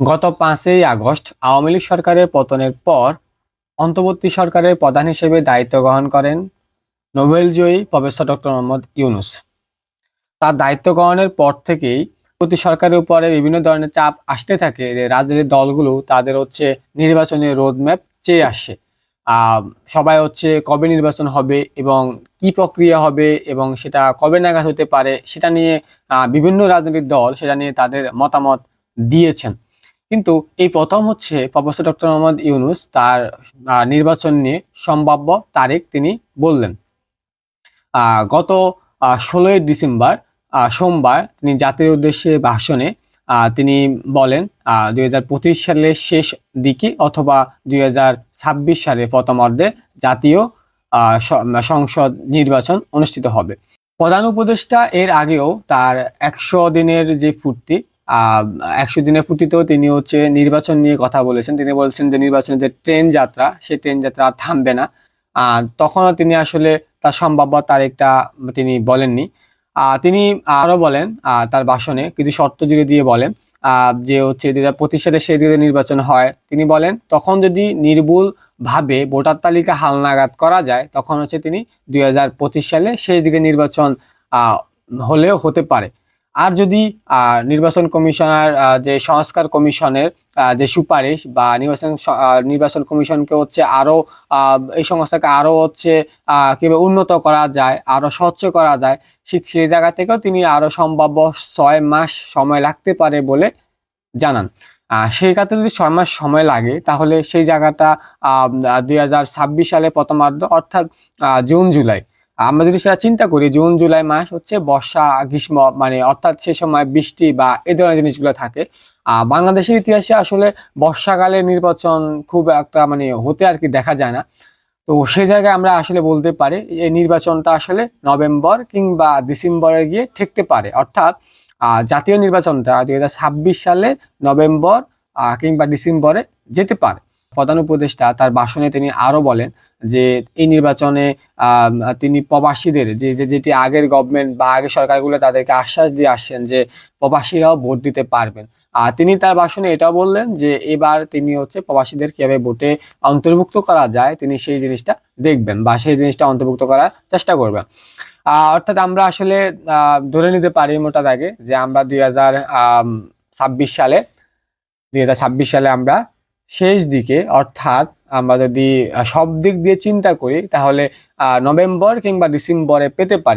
গত পাঁচই আগস্ট আওয়ামী লীগ সরকারের পতনের পর অন্তর্বর্তী সরকারের প্রধান হিসেবে দায়িত্ব গ্রহণ করেন নোবেলজয়ী প্রফেসর ডক্টর মোহাম্মদ ইউনুস। তার দায়িত্ব গ্রহণের পর থেকেই প্রতি সরকারের উপরে বিভিন্ন ধরনের চাপ আসতে থাকে যে রাজনৈতিক দলগুলো তাদের হচ্ছে নির্বাচনী রোডম্যাপ চেয়ে আসে। সবাই হচ্ছে কবে নির্বাচন হবে এবং কি প্রক্রিয়া হবে এবং সেটা কবে নাগাদ হতে পারে সেটা নিয়ে বিভিন্ন রাজনৈতিক দল সেটা নিয়ে তাদের মতামত দিয়েছেন। কিন্তু এই প্রথম হচ্ছে প্রফেসর ডক্টর মোহাম্মদ ইউনুস তার নির্বাচন নিয়ে সম্ভাব্য তারিখ তিনি বললেন। গত ষোলোই ডিসেম্বর সোমবার তিনি জাতির উদ্দেশ্যে ভাষণে তিনি বলেন দুই হাজার পঁচিশ সালের শেষ দিকে অথবা দুই ছাব্বিশ সালের প্রথমার্ধে জাতীয় সংসদ নির্বাচন অনুষ্ঠিত হবে। প্রধান উপদেষ্টা এর আগেও তার একশো দিনের যে ফুর্তি একশো দিনের ফুর্তিতেও তিনি হচ্ছে নির্বাচন নিয়ে কথা বলেছেন। তিনি বলছেন যে নির্বাচনের যে ট্রেন যাত্রা সেই ট্রেন যাত্রা থামবে না। তখনও তিনি আসলে তার সম্ভাব্য তারিখটা তিনি বলেননি। তিনি আরও বলেন তার ভাষণে কিছু শর্ত জুড়ে দিয়ে বলেন যে হচ্ছে দুই হাজার পঁচিশ সালে সেই দিকে নির্বাচন হয়, তিনি বলেন, তখন যদি নির্ভুল ভাবে ভোটার তালিকা হালনাগাদ করা যায়, তখন হচ্ছে তিনি দুই হাজার পঁচিশ সালে শেষ দিকে নির্বাচন হলেও হতে পারে। আর যদি নির্বাচন কমিশনার যে সংস্কার কমিশনের যে সুপারিশ বা নির্বাচন নির্বাচন কমিশনকে হচ্ছে আরও এই সংস্থাকে আরও হচ্ছে কীভাবে উন্নত করা যায় আরও স্বচ্ছ করা যায় সেই জায়গা থেকেও তিনি আরও সম্ভাব্য ছয় মাস সময় লাগতে পারে বলে জানান। সেই ক্ষেত্রে যদি ছয় মাস সময় লাগে, তাহলে সেই জায়গাটা দুই হাজার ছাব্বিশ সালে প্রথমার্ধ, অর্থাৎ জুন, জুলাই আমরা যদি সেটা চিন্তা করি জুন জুলাই মাস হচ্ছে বর্ষা গ্রীষ্ম মানে অর্থাৎ সে সময় বৃষ্টি বা এই ধরনের জিনিসগুলো থাকে। আহ, বাংলাদেশের ইতিহাসে আসলে বর্ষাকালে নির্বাচন খুব একটা মানে হতে আর কি দেখা যায় না। তো সেই জায়গায় আমরা আসলে বলতে পারি এই নির্বাচনটা আসলে নভেম্বর কিংবা ডিসেম্বরে গিয়ে ঠেকতে পারে। অর্থাৎ জাতীয় নির্বাচনটা দুই হাজার ছাব্বিশ সালে নভেম্বর কিংবা ডিসেম্বরে যেতে পারে। প্রধান উপদেষ্টা তার ভাষণে তিনি আরও বলেন যে এই নির্বাচনে তিনি প্রবাসীদের যে যেটি আগের গভর্নমেন্ট বা আগের সরকারগুলো তাদেরকে আশ্বাস দিয়ে আসছেন যে প্রবাসীরাও ভোট দিতে পারবেন। আর তিনি তার ভাষণে এটাও বললেন যে এবার তিনি হচ্ছে প্রবাসীদের কীভাবে ভোটে অন্তর্ভুক্ত করা যায়, তিনি সেই জিনিসটা দেখবেন বা সেই জিনিসটা অন্তর্ভুক্ত করার চেষ্টা করবেন। অর্থাৎ আমরা আসলে ধরে নিতে পারি মোটা দাগে যে আমরা দুই হাজার ছাব্বিশ সালে, দুই হাজার ছাব্বিশ সালে আমরা শেষ দিকে, অর্থাৎ আমরা যদি সব দিক দিয়ে চিন্তা করি, তাহলে নভেম্বর কিংবা ডিসেম্বরে পেতে পারি।